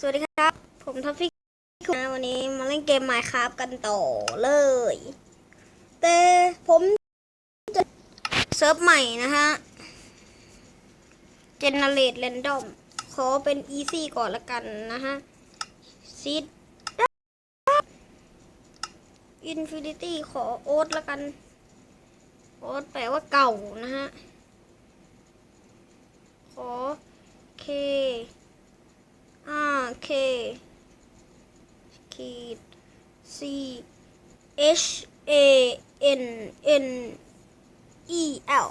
สวัสดีครับ ผมทัฟฟี่นะวันนี้มาเล่นเกม Minecraft กันต่อเลย แต่ผมจะเซิร์ฟใหม่นะฮะ Generate Random ขอเป็น Easy ก่อนละกันนะฮะ Seed Infinity ขอโอ๊ตละกัน โอ๊ตแปลว่าเก่านะฮะ ขอเค K R K ขีด C H A N N E L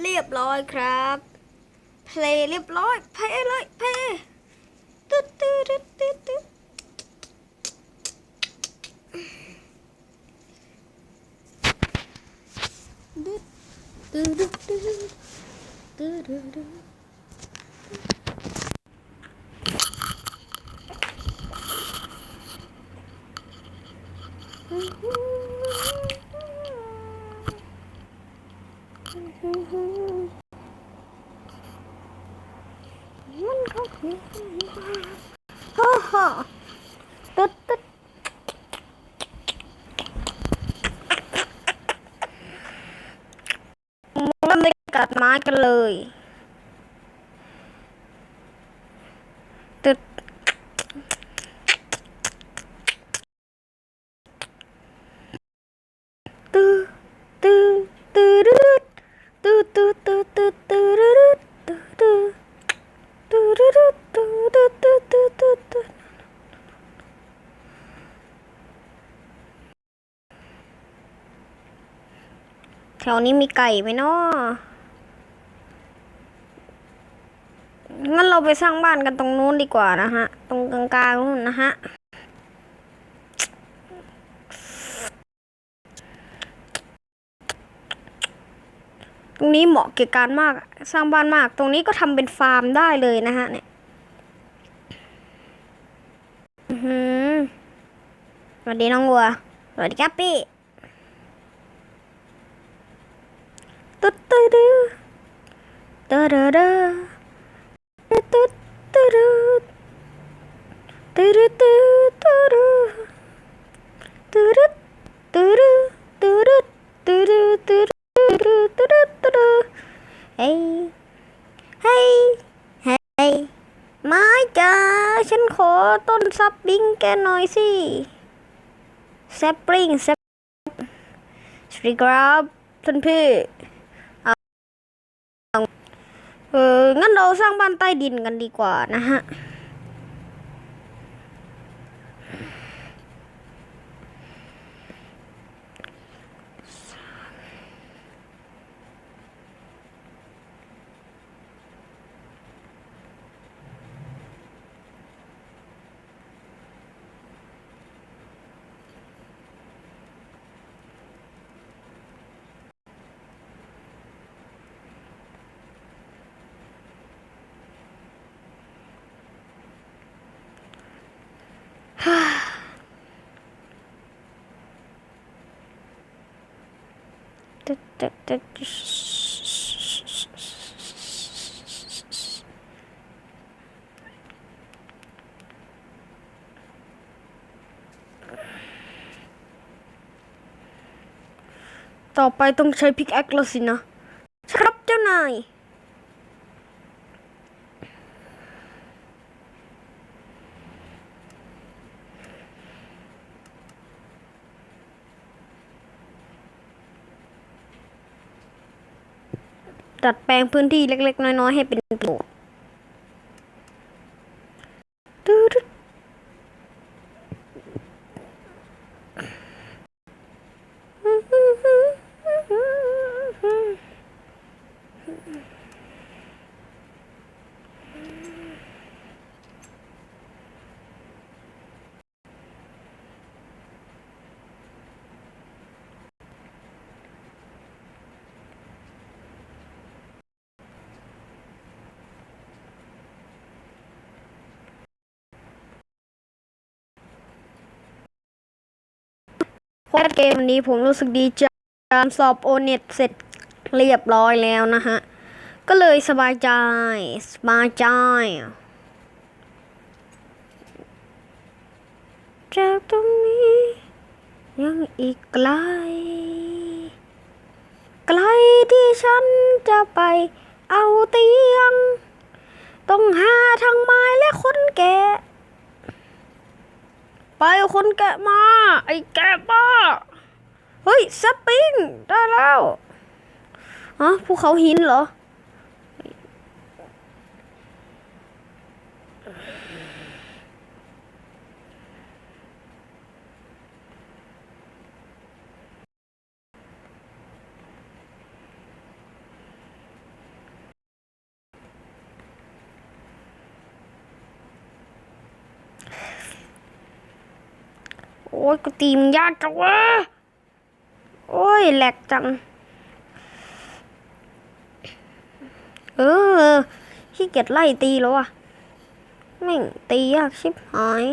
เรียบร้อยครับ เพลย์เรียบร้อย เพลย์เลยเพลย์ตึ๊ดตึ๊ดตึ๊ดตึ๊ดตึ๊ดตึ๊ดตึ๊ดตึ๊ ตึตื้ตื้อตตื้ตื้ตื้ตื้ตื้รึตตื้ตื้รึตตื้ตื้ตื้ตื้ตื้แถวนี้มีไก่ไหมเนาะ งั้นเราไปสร้างบ้านกันตรงนู้นดีกว่านะฮะ ตรงกลางๆนู้นนะฮะ ตรงนี้เหมาะเกี่ยวกับการมาก สร้างบ้านมาก ตรงนี้ก็ทำเป็นฟาร์มได้เลยนะฮะ เนี่ยสวัสดีน้องวัว สวัสดีครับพี่ตุ๊ดตุ๊ดตุ๊ดตุ๊ด ตุ๊ดตุ๊ดตุ๊ดตุ๊ดตุ๊ดตุ๊ดตุ๊ดตุ๊ดตุ๊ดตุ๊ดตุ๊ดตุ๊ดตุ๊ดตุ๊ดตุ๊ดตุ๊ดเฮ้ยเฮ้ยเฮ้ยไม้จ้าฉันขอต้นซับบิงแกหน่อยสิแซปปริงแซปสวัสดีครับท่านพี่เอาเออ งั้นเราสร้างบ้านใต้ดินกันดีกว่านะฮะ ตึ๊ดตึ๊ดตึ๊ดต่อไปต้องใช้พิกแอคแล้วสินะครับเจ้านาย ดัดแปลงพื้นที่เล็กๆ น้อยๆ ให้เป็นประโยชน์ตื้อดึ๊ด เพราเกมนี้ผมรู้สึกดีใจการสอบโอเน็ตเสร็จเรียบร้อยแล้วนะฮะ ก็เลยสบายใจ สบายใจจากตรงนี้ ยังอีกไกล ไกลที่ฉันจะไปเอาเตียง ต้องหาทางม้และคนแกะ ไปเอา คนแกะมา ไอ้แกะบ้า เฮ้ยสปริงได้แล้วฮะภูเขาหินเหรอ อ้ยกูตีมยากจังวะโอ้ยแหลกจัง เออขี้เกียจไล่ตีแล้วอะแม่งตียากชิบหาย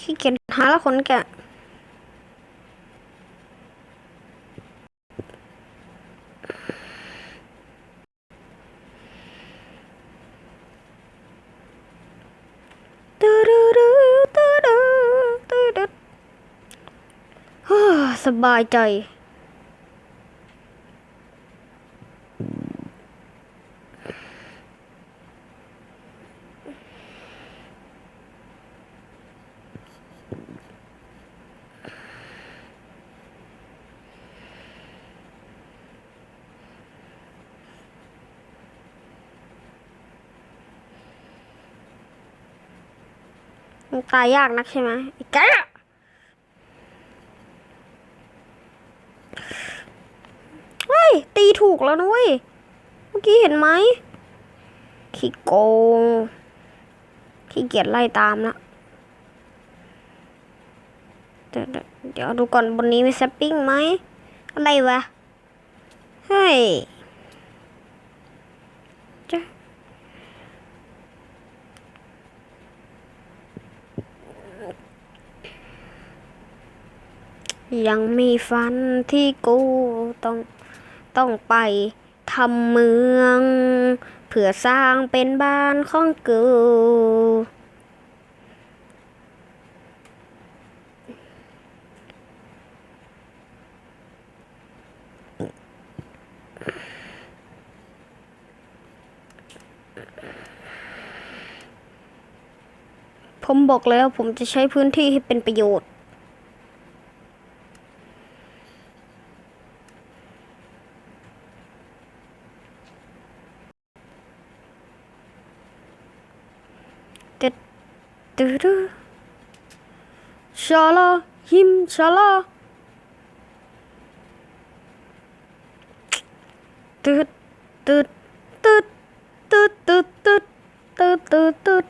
ขี้เกียจหาแล้วคนแกะ ตึ๊ดตึ๊ดตึ๊ดตึ๊ดตึ๊ดฮ่า สบายใจ ตายยากนักใช่ไหมไอ้แกะเฮ้ย ตีถู กแล้วนะเว้ย เมื่อกี้เห็นไหม ขี้โกง ขี้เกียจไล่ตามละเดี๋ยวเดี๋ยวดูก่อนบนนี้มีแซปปิ้งไหม อะไรวะ เฮ้ยจะยังมีฝันที่กูต้อง ต้องไปทำเมือง เพื่อสร้างเป็นบ้านของกูผมบอกแล้วผมจะใช้พื้นที่ให้เป็นประโยชน์ ดูดูชาลาฮิมชาลาตึ๊ดตึ๊ดตึ๊ดตึ๊ดตึ๊ดตึ๊ดตึ๊ดตึ๊ดตึ๊ด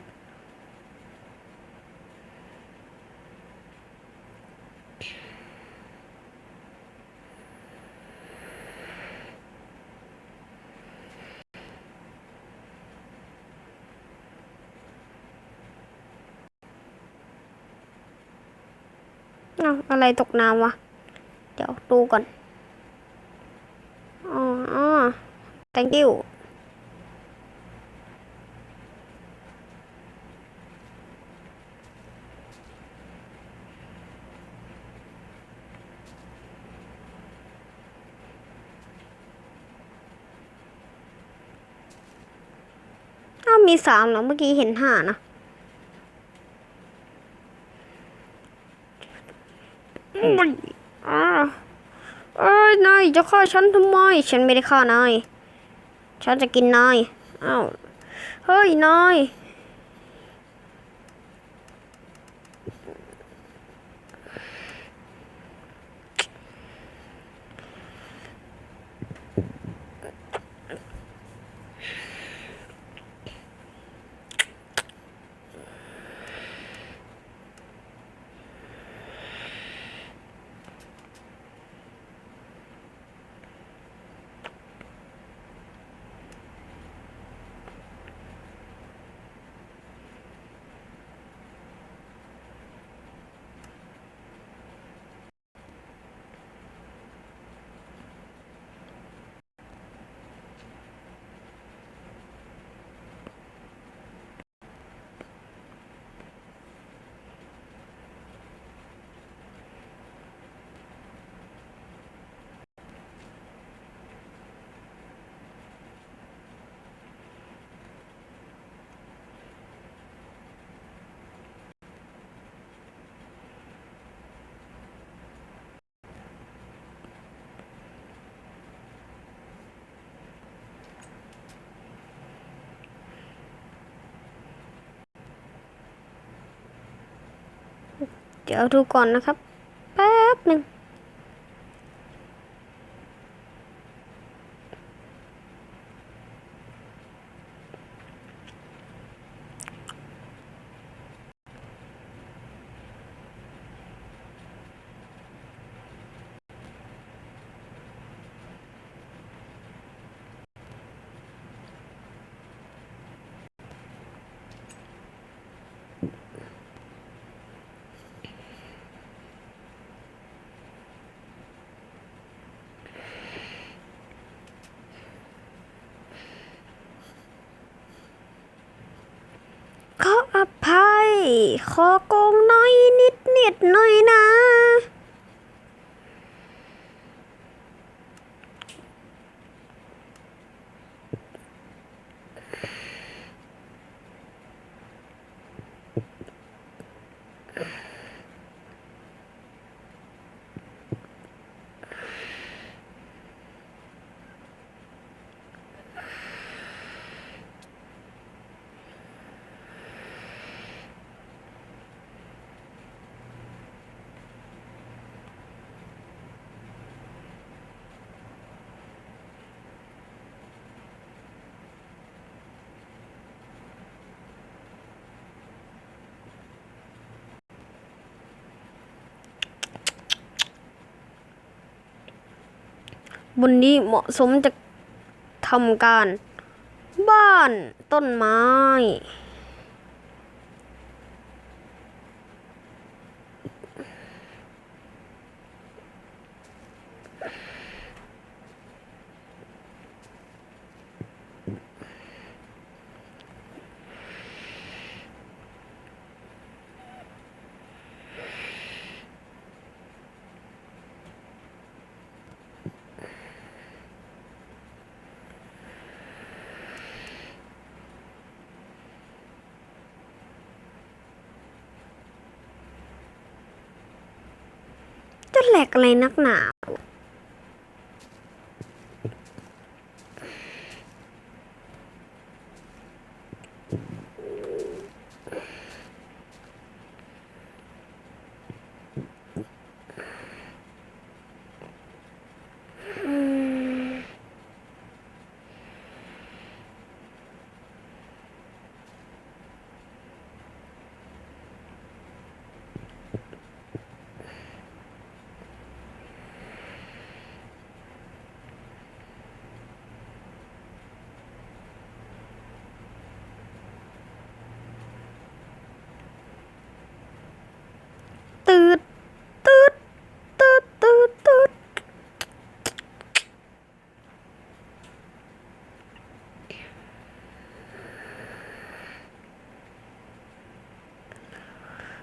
เอาอะไรตกน้ำวะ เดี๋ยวดูก่อน อ๋อ thank you มีสามเหรอเมื่อกี้เห็นห้านะ โอ้ยอ่าเอ้ยนายจะฆ่าฉันทำไม ฉันไม่ได้ฆ่านาย ฉันจะกินนาย อ้าว เฮ้ยนาย เดี๋ยวดูก่อนนะครับ แป๊บหนึ่ง ขออภั ยขอโกงน้อยนิดนิดหน่อยนะ บนนี้เหมาะสมจะทำการ บ้านต้นไม้ ลกอะไรนักหนา ตืดตืดตืดตืดตืด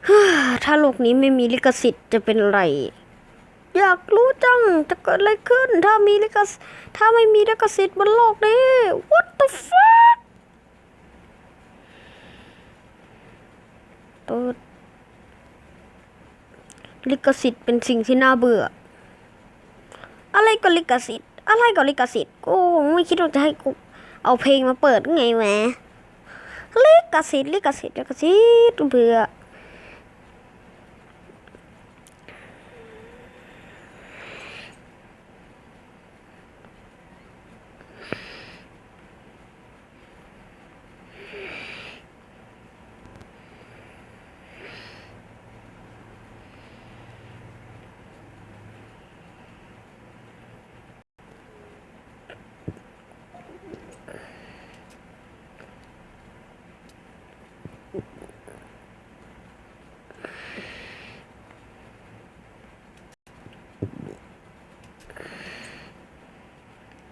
ฮ่า ถ้าโลกนี้ไม่มีลิขสิทธิ์จะเป็นไร อยากรู้จังจะเกิดอะไรขึ้น ถ้ามีลิขสิทธิ์ถ้าไม่มีลิขสิทธิ์บนโลกนี้ what the fuck ตืดลิขสิทธิ์เป็นสิ่งที่น่าเบื่อ อะไรก็ลิขสิทธิ์ อะไรก็ลิขสิทธิ์กูไม่คิดว่าจะให้กูเอาเพลงมาเปิดไงแหมลิขสิทธิ์ลิขสิทธิ์ลิขสิทธิ์เบื่อ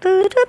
ตืด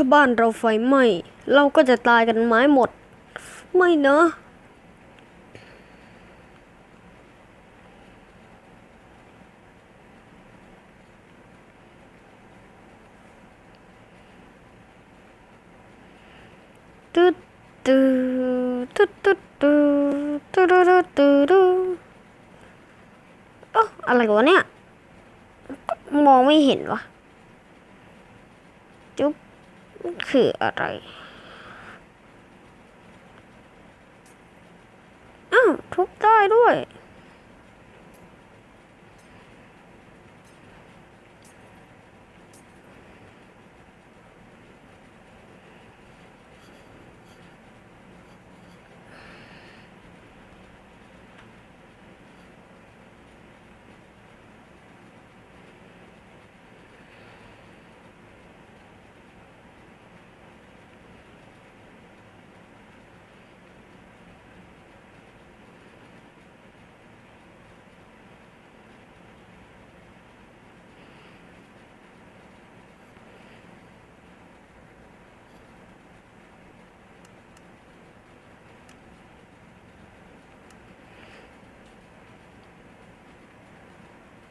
ถ้าบ้านเราไฟไหม้เราก็จะตายกันไม้หมด ไม่นะ คืออะไร อ้าวทุบได้ด้วย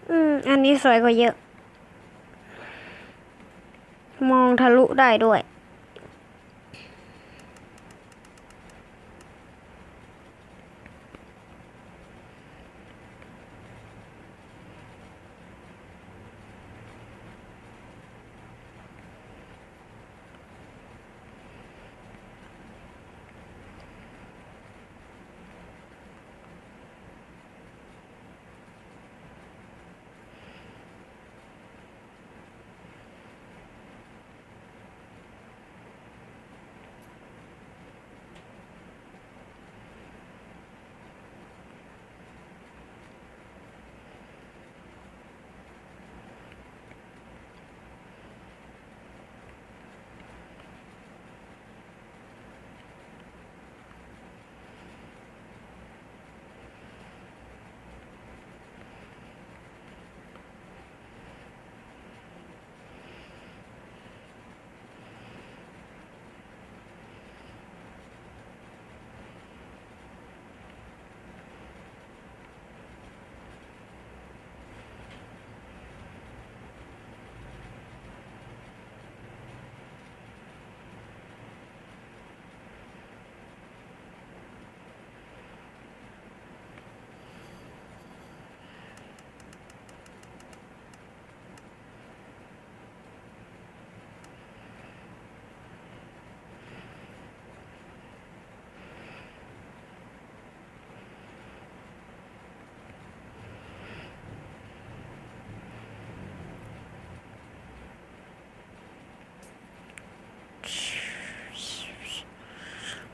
อืม อันนี้สวยกว่าเยอะ มองทะลุได้ด้วย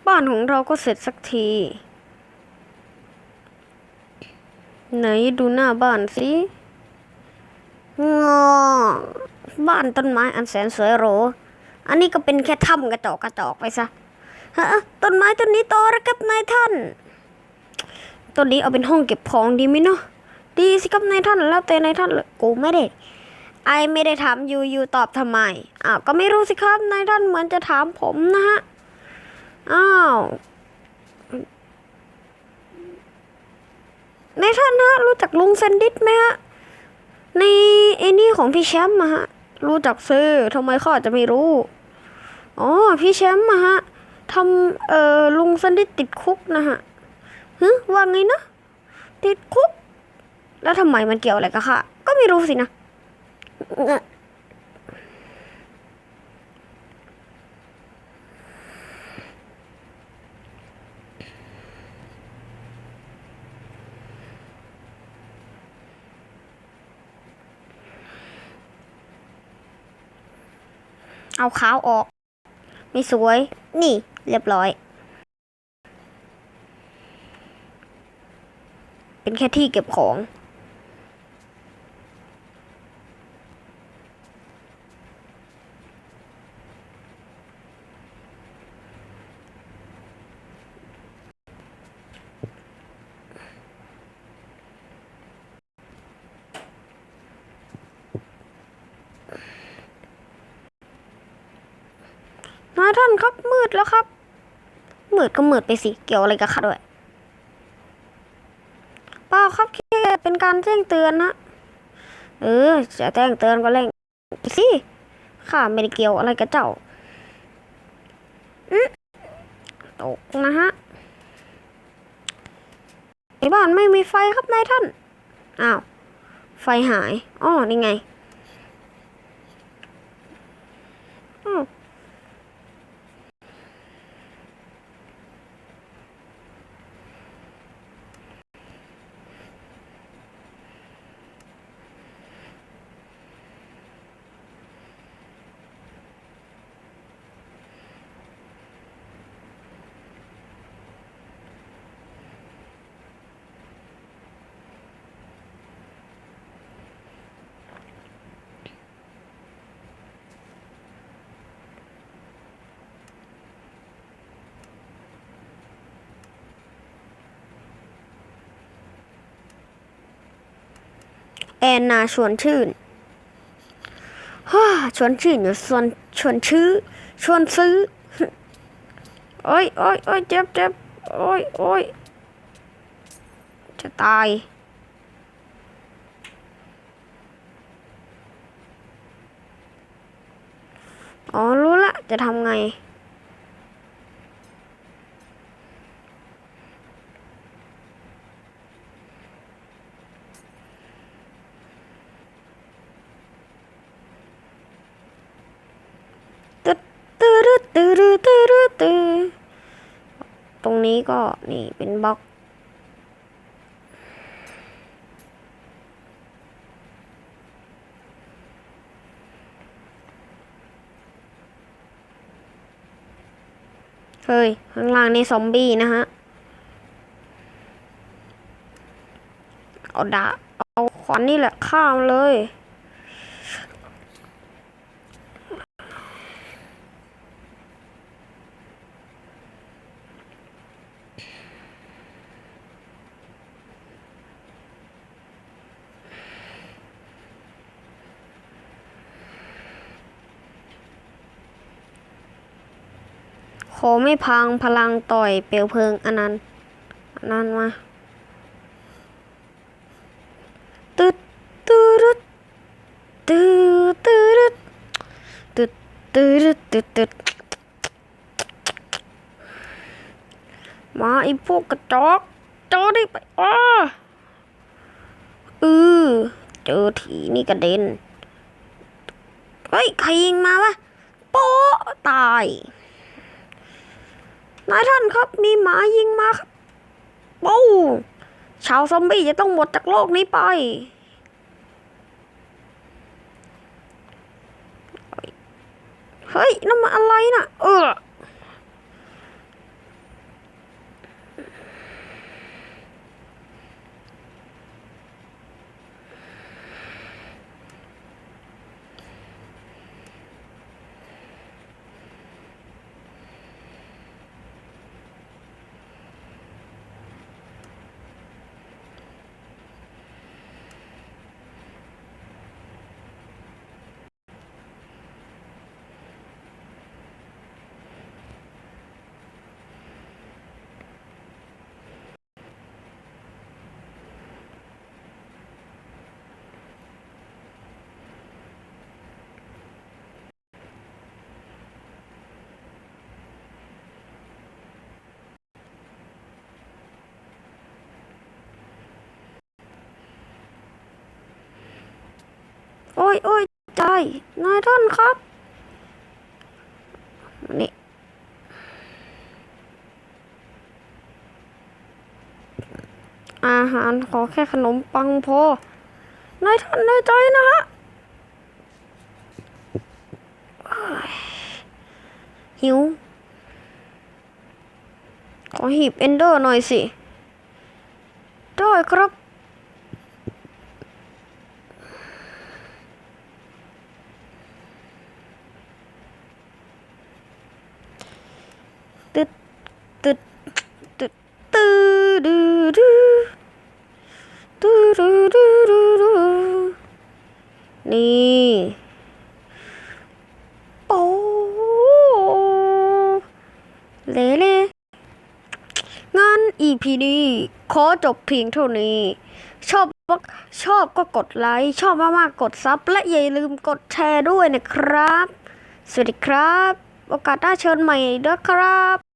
บ้านของเราก็เสร็จสักที ไหนดูหน้าบ้านสิงอบ้านต้นไม้อันแสนสวยหรูอันนี้ก็เป็นแค่ถ้ำกระจอกกระจอกไปซะฮะต้นไม้ต้นนี้โตแล้วครับนายท่านต้นนี้เอาเป็นห้องเก็บของดีไหมเนาะดีสิครับนายท่านแล้วแต่นายท่านเลยกูไม่ได้ไอไม่ได้ถามยูยูตอบทำไมอ้าวก็ไม่รู้สิครับนายท่านเหมือนจะถามผมนะฮะ อ้าวในท่านฮะรู้จักลุงเซนดิสไหมฮะ ในไอ้นี่ของพี่แชมป์มาฮะ รู้จักซื้อทำไมขาอาจะไม่รู้ อ๋อ พี่แชมป์มาฮะทำเอ่อลุงเซนดิสติดคุกนะฮะฮึว่าไงนะ ติดคุก แล้วทำไมมันเกี่ยวอะไรกับค่ะก็ไม่รู้สินะ เอาขาวออก ไม่สวย นี่เรียบร้อย เป็นแค่ที่เก็บของ ท่านครับ มืดแล้วครับ มืดก็มืดไปสิ เกี่ยวอะไรกับข้าด้วยเปล่าครับแค่เป็นการแจ้งเตือนนะเออ จะแจ้งเตือนก็เร่งสิข้าไม่ได้เกี่ยวอะไรกับเจ้าตกนะฮะในบ้านไม่มีไฟครับนายท่าน อ้าว ไฟหาย อ๋อ นี่ไง อ้าว แอนนาชวนชื่นฮ่าชวนชื่นอยู่ชวนชวนชื่อ ชวนซื้อ โอ้ยโอ้ยโอ้ยเจ็บเจ็บโอ้ยโอ้ยจะตาย อ๋อ รู้ละ จะทำไง ตึ๊ดตึ๊ดตึ๊ดตึ๊ดตึ๊ดตึ๊ด ตรงนี้ก็นี่เป็นบล็อก เฮ้ย ข้างล่างนี่ซอมบี้นะฮะ เอาดาเอาขวานนี่แหละข้ามเลย อไม่พังพลังต่อยเปลวเพลิงอันนั้นอันนั้นมาตึ๊ดตึ๊ดตึ๊ดตึ๊ดตึ๊ดตึ๊ดตึ๊ดตึ๊ดมาไอพวกกระจอกจอได้ไปอ้าเออเจอทีนี่กระเด็น เฮ้ย ใครยิงมาวะโป๊ะตาย นายท่านครับมีหมายิงมาครับปูชาวซอมบี้จะต้องหมดจากโลกนี้ไป เฮ้ยนั่นมันอะไรน่ะ เออ ยโอ้ยใจนายท่านครับนี่อาหารขอแค่ขนมปังพอนายท่านในใจนะฮะหิว ขอหีบเอนเดอร์หน่อยสิ ได้ครับ ตึ๊ดตึ๊ด ตือดูดูตื้อดูดูดูดูนี่โอ้เละเลยงั้น EP นี้ ขอจบเพียงเท่านี้ ชอบชอบก็กดไลค์ ชอบมากๆกดซับ และอย่าลืมกดแชร์ด้วยนะครับ สวัสดีครับ โอกาสหน้าเชิญใหม่ด้วยครับ